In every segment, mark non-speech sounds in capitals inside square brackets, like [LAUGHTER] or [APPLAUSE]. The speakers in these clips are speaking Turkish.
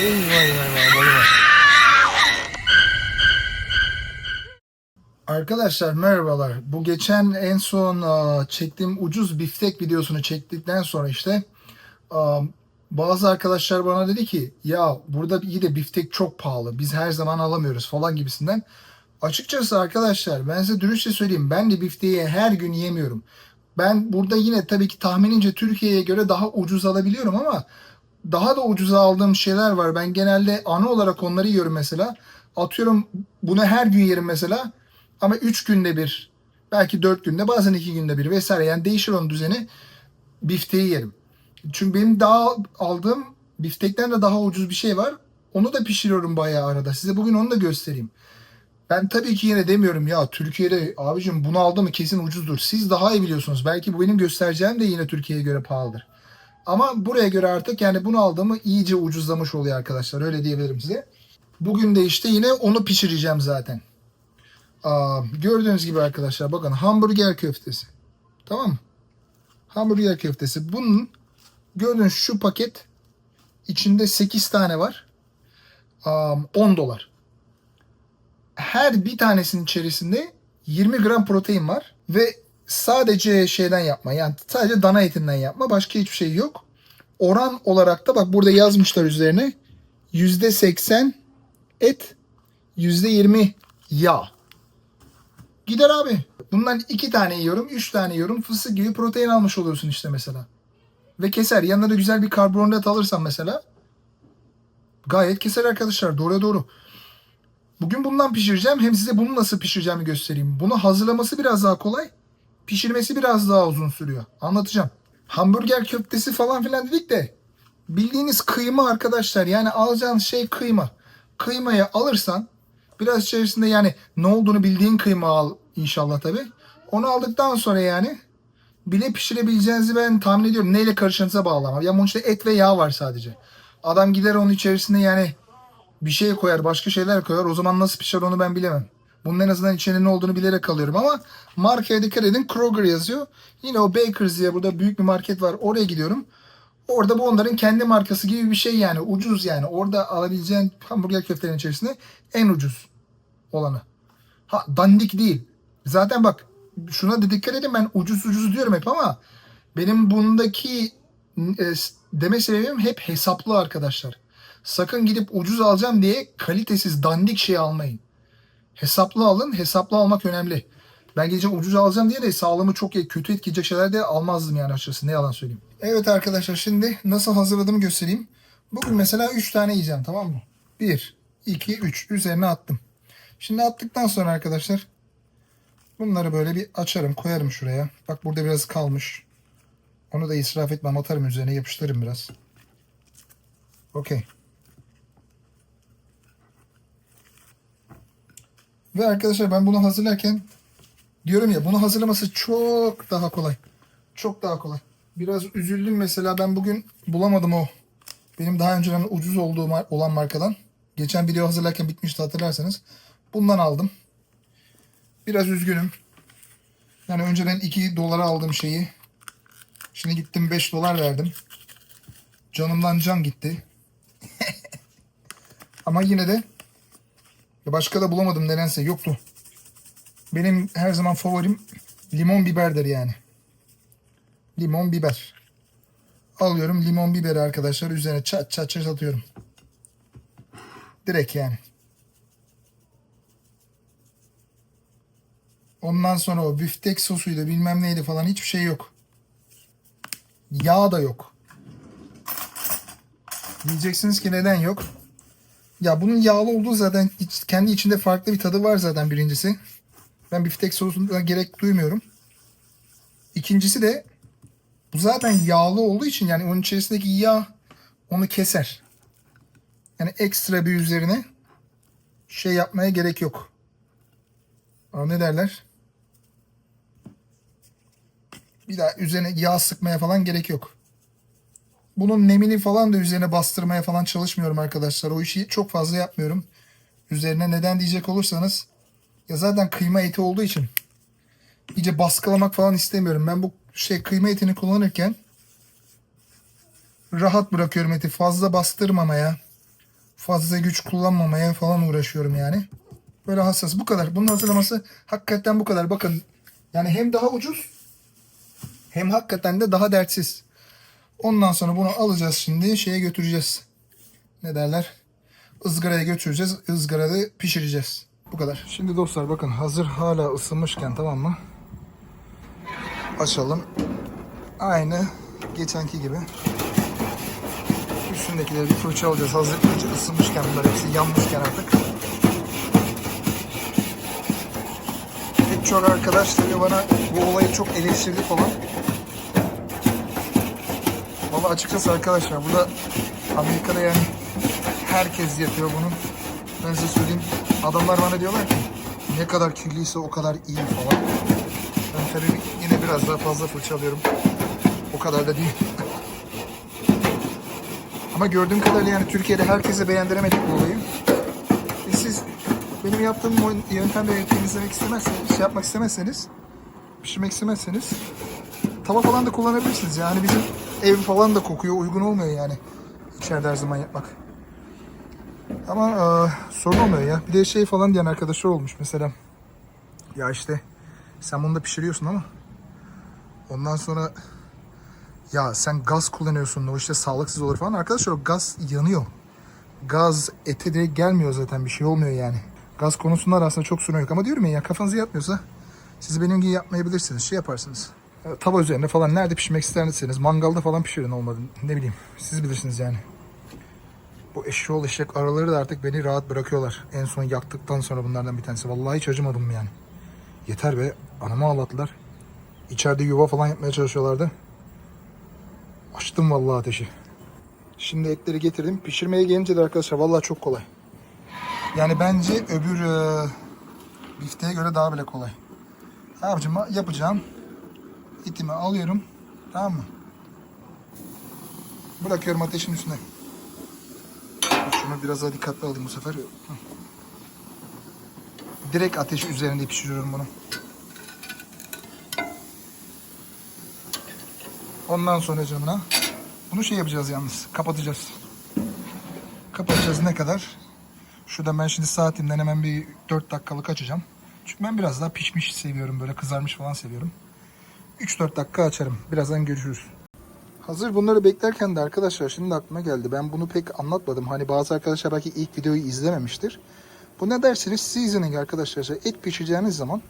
Eyvah eyvah eyvah. Arkadaşlar merhabalar. Bu geçen en son aa, çektiğim ucuz biftek videosunu çektikten sonra işte aa, bazı arkadaşlar bana dedi ki ya burada iyi de biftek çok pahalı. Biz her zaman alamıyoruz falan gibisinden. Açıkçası arkadaşlar ben size dürüstçe söyleyeyim. Ben de bifteği her gün yemiyorum. Ben burada yine tabii ki tahminince Türkiye'ye göre daha ucuz alabiliyorum ama daha da ucuza aldığım şeyler var. Ben genelde ana olarak onları yiyorum mesela. Atıyorum bunu her gün yerim mesela. Ama 3 günde bir, belki 4 günde, bazen 2 günde bir vesaire. Yani değişir onun düzeni. Bifteği yerim. Çünkü benim daha aldığım biftekten de daha ucuz bir şey var. Onu da pişiriyorum bayağı arada. Size bugün onu da göstereyim. Ben tabii ki yine demiyorum ya Türkiye'de abicim bunu aldı mı kesin ucuzdur. Siz daha iyi biliyorsunuz. Belki bu benim göstereceğim de yine Türkiye'ye göre pahalıdır. Ama buraya göre artık yani bunu aldığımı iyice ucuzlamış oluyor arkadaşlar. Öyle diyebilirim size. Bugün de işte yine onu pişireceğim zaten. Aa, gördüğünüz gibi arkadaşlar bakın hamburger köftesi. Tamam mı? Hamburger köftesi. Bunun gördüğünüz şu paket içinde 8 tane var. Aa, 10 dolar. Her bir tanesinin içerisinde 20 gram protein var ve sadece şeyden yapma yani sadece dana etinden yapma başka hiçbir şey yok. Oran olarak da bak burada yazmışlar üzerine %80 et %20 yağ. Gider abi. Bundan iki tane yiyorum, üç tane yiyorum. Fıstık gibi protein almış oluyorsun işte mesela. Ve keser. Yanına da güzel bir karbonhidrat alırsan mesela. Gayet keser arkadaşlar. Doğru doğru. Bugün bundan pişireceğim. Hem size bunu nasıl pişireceğimi göstereyim. Bunu hazırlaması biraz daha kolay. Pişirmesi biraz daha uzun sürüyor. Anlatacağım. Hamburger köftesi falan filan dedik de bildiğiniz kıyma arkadaşlar. Yani alacağın şey kıyma. Kıymayı alırsan biraz içerisinde yani ne olduğunu bildiğin kıyma al inşallah tabi. Onu aldıktan sonra yani bile pişirebileceğinizi ben tahmin ediyorum. Neyle karıştığınıza bağlı ama. Ya bunun içinde et ve yağ var sadece. Adam gider onun içerisine yani bir şey koyar, başka şeyler koyar. O zaman nasıl pişer onu ben bilemem. Bunun en azından içinde ne olduğunu bilerek alıyorum ama markaya dikkat edin. Kroger yazıyor. Yine o Baker's diye burada büyük bir market var. Oraya gidiyorum. Orada bu onların kendi markası gibi bir şey yani. Ucuz yani. Orada alabileceğin hamburger köftelerin içerisinde en ucuz olanı. Ha dandik değil. Zaten bak şuna da dikkat edin ben ucuz ucuz diyorum hep ama benim bundaki e, deme sebebim hep hesaplı arkadaşlar. Sakın gidip ucuz alacağım diye kalitesiz dandik şey almayın. Hesaplı alın. Hesaplı almak önemli. Ben gece ucuz alacağım diye de sağlığımı çok kötü etkileyecek şeyler de almazdım yani açıkçası. Ne yalan söyleyeyim. Evet arkadaşlar şimdi nasıl hazırladığımı göstereyim. Bugün mesela 3 tane yiyeceğim tamam mı? 1, 2, 3 üzerine attım. Şimdi attıktan sonra arkadaşlar bunları böyle bir açarım koyarım şuraya. Bak burada biraz kalmış. Onu da israf etmem atarım üzerine yapıştırırım biraz. Okey. Ve arkadaşlar ben bunu hazırlarken diyorum ya bunu hazırlaması çok daha kolay. Çok daha kolay. Biraz üzüldüm mesela ben bugün bulamadım o. Benim daha önceden ucuz olduğum olan markadan. Geçen video hazırlarken bitmişti hatırlarsanız. Bundan aldım. Biraz üzgünüm. Yani önceden 2 dolara aldığım şeyi. Şimdi gittim 5 dolar verdim. Canımdan can gitti. [LAUGHS] Ama yine de ya başka da bulamadım nedense yoktu. Benim her zaman favorim limon biberdir yani. Limon biber. Alıyorum limon biberi arkadaşlar üzerine çat çat çat atıyorum. Direkt yani. Ondan sonra o biftek sosuydu bilmem neydi falan hiçbir şey yok. Yağ da yok. Diyeceksiniz ki neden yok? Ya bunun yağlı olduğu zaten iç- kendi içinde farklı bir tadı var zaten birincisi. Ben biftek sosuna gerek duymuyorum. İkincisi de bu zaten yağlı olduğu için yani onun içerisindeki yağ onu keser. Yani ekstra bir üzerine şey yapmaya gerek yok. Aa, ne derler? Bir daha üzerine yağ sıkmaya falan gerek yok. Bunun nemini falan da üzerine bastırmaya falan çalışmıyorum arkadaşlar. O işi çok fazla yapmıyorum. Üzerine neden diyecek olursanız ya zaten kıyma eti olduğu için iyice baskılamak falan istemiyorum. Ben bu şey kıyma etini kullanırken rahat bırakıyorum eti. Fazla bastırmamaya, fazla güç kullanmamaya falan uğraşıyorum yani. Böyle hassas. Bu kadar. Bunun hazırlaması hakikaten bu kadar. Bakın yani hem daha ucuz hem hakikaten de daha dertsiz. Ondan sonra bunu alacağız şimdi şeye götüreceğiz. Ne derler? Izgaraya götüreceğiz. ızgarada pişireceğiz. Bu kadar. Şimdi dostlar bakın hazır hala ısınmışken tamam mı? Açalım. Aynı geçenki gibi. Üstündekileri bir fırça alacağız. Hazır iyice ısınmışken bunlar hepsi yanmışken artık. Pek çok arkadaş tabii bana bu olayı çok eleştirdi falan. Valla açıkçası arkadaşlar burada Amerika'da yani herkes yapıyor bunu. Ben size söyleyeyim. Adamlar bana diyorlar ki ne kadar kirliyse o kadar iyi falan. Ben tabii yine biraz daha fazla fırça alıyorum. O kadar da değil. [LAUGHS] Ama gördüğüm kadarıyla yani Türkiye'de herkese beğendiremedik bu olayı. E siz benim yaptığım yöntemle temizlemek istemezseniz, şey yapmak istemezseniz, pişirmek istemezseniz tava falan da kullanabilirsiniz. Yani bizim ev falan da kokuyor, uygun olmuyor yani içeride her zaman yapmak. Ama e, sorun olmuyor ya. Bir de şey falan diyen arkadaşlar olmuş mesela. Ya işte sen bunu da pişiriyorsun ama ondan sonra ya sen gaz kullanıyorsun o işte sağlıksız olur falan. Arkadaşlar o gaz yanıyor. Gaz ete direkt gelmiyor zaten bir şey olmuyor yani. Gaz konusunda da aslında çok sorun yok ama diyorum ya, ya kafanızı yatmıyorsa siz benim gibi yapmayabilirsiniz. Şey yaparsınız. Tava üzerinde falan nerede pişirmek isterseniz mangalda falan pişirin olmadı. Ne bileyim siz bilirsiniz yani. Bu eşşoğlu eşek araları da artık beni rahat bırakıyorlar. En son yaktıktan sonra bunlardan bir tanesi. Vallahi hiç acımadım yani. Yeter be. Anamı ağlattılar. İçeride yuva falan yapmaya çalışıyorlardı. Açtım vallahi ateşi. Şimdi etleri getirdim. Pişirmeye gelince de arkadaşlar vallahi çok kolay. Yani bence öbür e, bifteğe göre daha bile kolay. Ne yapacağım? İtimi alıyorum. Tamam mı? Bırakıyorum ateşin üstüne. Şunu biraz daha dikkatli alayım bu sefer. Direkt ateş üzerinde pişiriyorum bunu. Ondan sonra camına bunu şey yapacağız yalnız. Kapatacağız. Kapatacağız ne kadar? Şurada ben şimdi saatimden hemen bir 4 dakikalık açacağım. Çünkü ben biraz daha pişmiş seviyorum. Böyle kızarmış falan seviyorum. 3-4 dakika açarım. Birazdan görüşürüz. Hazır bunları beklerken de arkadaşlar şimdi aklıma geldi. Ben bunu pek anlatmadım. Hani bazı arkadaşlar belki ilk videoyu izlememiştir. Bu ne derseniz seasoning arkadaşlar. Et pişireceğiniz zaman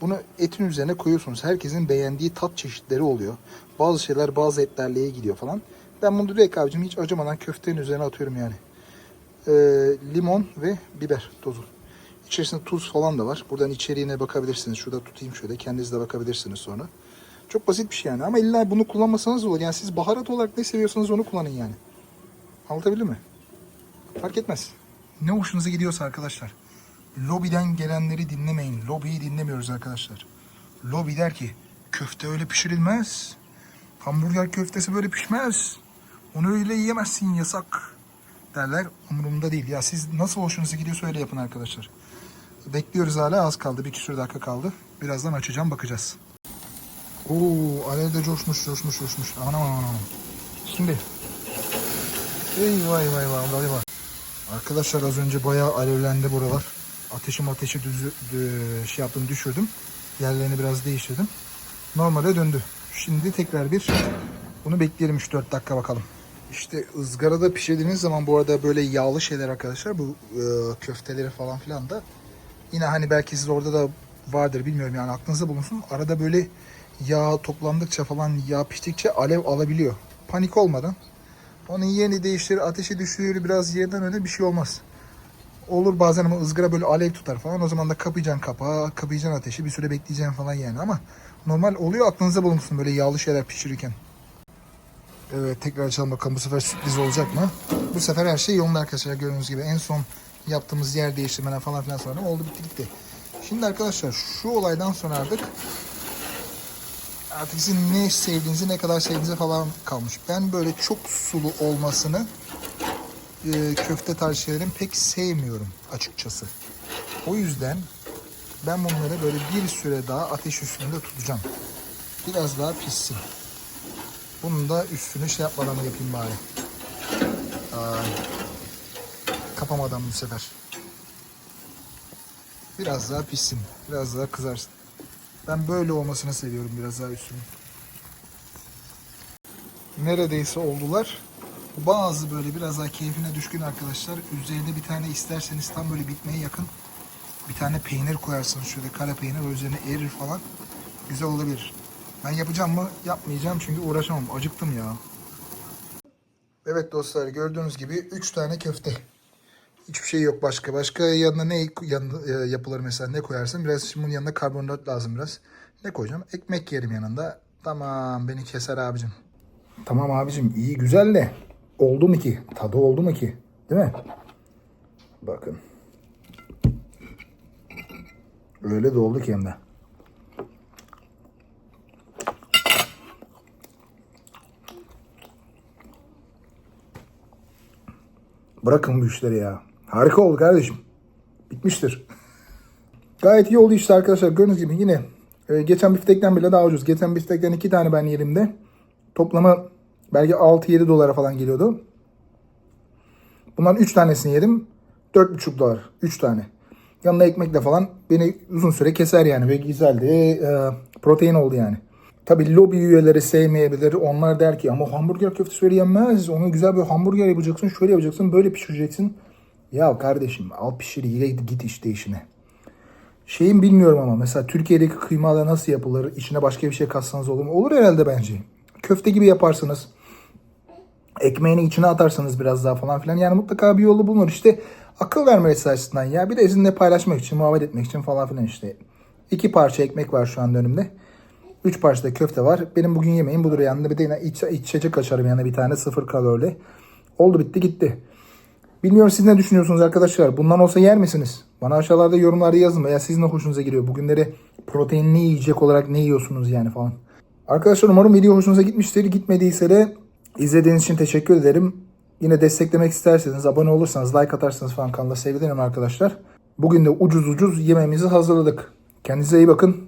bunu etin üzerine koyuyorsunuz. Herkesin beğendiği tat çeşitleri oluyor. Bazı şeyler bazı etlerle iyi gidiyor falan. Ben bunu direkt abicim hiç acımadan köftenin üzerine atıyorum yani. Ee, limon ve biber tozu. İçerisinde tuz falan da var. Buradan içeriğine bakabilirsiniz. Şurada tutayım şöyle. Kendiniz de bakabilirsiniz sonra. Çok basit bir şey yani. Ama illa bunu kullanmasanız olur. Yani siz baharat olarak ne seviyorsanız onu kullanın yani. Anlatabildim mi? Fark etmez. Ne hoşunuza gidiyorsa arkadaşlar. Lobiden gelenleri dinlemeyin. Lobiyi dinlemiyoruz arkadaşlar. Lobi der ki köfte öyle pişirilmez. Hamburger köftesi böyle pişmez. Onu öyle yiyemezsin yasak derler. Umurumda değil. Ya siz nasıl hoşunuza gidiyorsa öyle yapın arkadaşlar. Bekliyoruz hala az kaldı. Bir küsur dakika kaldı. Birazdan açacağım bakacağız. Oo, alev de coşmuş, coşmuş, coşmuş. Aman aman aman. Şimdi. Eyvah eyvah eyvah. Bak. Arkadaşlar az önce bayağı alevlendi buralar. Ateşim ateşi düzü, dü- şey yaptım düşürdüm. Yerlerini biraz değiştirdim. Normale döndü. Şimdi tekrar bir bunu bekleyelim 3-4 dakika bakalım. İşte ızgarada pişirdiğiniz zaman bu arada böyle yağlı şeyler arkadaşlar bu e, köfteleri falan filan da yine hani belki siz orada da vardır bilmiyorum yani aklınızda bulunsun. Arada böyle yağ toplandıkça falan yağ piştikçe alev alabiliyor. Panik olmadan. Onun yerini değiştir, ateşi düşürür biraz yerden öyle bir şey olmaz. Olur bazen ama ızgara böyle alev tutar falan. O zaman da kapayacaksın kapağı, kapayacaksın ateşi. Bir süre bekleyeceksin falan yani ama normal oluyor aklınıza bulunsun böyle yağlı şeyler pişirirken. Evet tekrar açalım bakalım bu sefer sürpriz olacak mı? Bu sefer her şey yolunda arkadaşlar gördüğünüz gibi. En son yaptığımız yer değiştirmeler falan filan sonra oldu bitti gitti. Şimdi arkadaşlar şu olaydan sonra artık artık sizin ne sevdiğinizi ne kadar sevdiğinize falan kalmış. Ben böyle çok sulu olmasını e, köfte tarzı şeylerin pek sevmiyorum açıkçası. O yüzden ben bunları böyle bir süre daha ateş üstünde tutacağım. Biraz daha pişsin. Bunun da üstünü şey yapmadan yapayım bari. Aa, yapamadım bu sefer. Biraz daha pişsin. Biraz daha kızarsın. Ben böyle olmasını seviyorum biraz daha üstünün. Neredeyse oldular. Bazı böyle biraz daha keyfine düşkün arkadaşlar. Üzerine bir tane isterseniz tam böyle bitmeye yakın bir tane peynir koyarsınız şöyle kara peynir üzerine erir falan. Güzel olabilir. Ben yapacağım mı? Yapmayacağım çünkü uğraşamam. Acıktım ya. Evet dostlar gördüğünüz gibi 3 tane köfte. Hiçbir şey yok başka. Başka yanına ne e, yapılır mesela ne koyarsın? Biraz şimdi bunun yanında karbonhidrat lazım biraz. Ne koyacağım? Ekmek yerim yanında. Tamam beni keser abicim. Tamam abicim iyi güzel de oldu mu ki? Tadı oldu mu ki? Değil mi? Bakın. Öyle de oldu ki hem de. Bırakın bu işleri ya. Harika oldu kardeşim. Bitmiştir. [LAUGHS] Gayet iyi oldu işte arkadaşlar. Gördüğünüz gibi yine e, geçen biftekten bile daha ucuz. Geçen biftekten iki tane ben yerimde. Toplamı belki 6-7 dolara falan geliyordu. Bundan 3 tanesini yedim. 4,5 dolar. 3 tane. Yanına ekmekle falan beni uzun süre keser yani ve güzeldi. E, protein oldu yani. Tabi lobi üyeleri sevmeyebilir. Onlar der ki ama hamburger köftesi öyle yenmez. Onu güzel bir hamburger yapacaksın. Şöyle yapacaksın. Böyle pişireceksin. Ya kardeşim al pişir ye git işte işine. Şeyin bilmiyorum ama mesela Türkiye'deki kıymalar nasıl yapılır? İçine başka bir şey katsanız olur mu? Olur herhalde bence. Köfte gibi yaparsınız. Ekmeğini içine atarsanız biraz daha falan filan. Yani mutlaka bir yolu bulunur. İşte akıl vermesi açısından ya. Bir de sizinle paylaşmak için, muhabbet etmek için falan filan işte. İki parça ekmek var şu an önümde. Üç parça da köfte var. Benim bugün yemeğim budur yanında. Bir de yine iç, içecek açarım yanına bir tane sıfır kalorili. Oldu bitti gitti. Bilmiyorum siz ne düşünüyorsunuz arkadaşlar? Bundan olsa yer misiniz? Bana aşağılarda yorumlarda yazın veya sizin de hoşunuza gidiyor. Bugünleri proteinli yiyecek olarak ne yiyorsunuz yani falan. Arkadaşlar umarım video hoşunuza gitmiştir. Gitmediyse de izlediğiniz için teşekkür ederim. Yine desteklemek isterseniz abone olursanız like atarsanız falan kanala sevinirim arkadaşlar. Bugün de ucuz ucuz yemeğimizi hazırladık. Kendinize iyi bakın.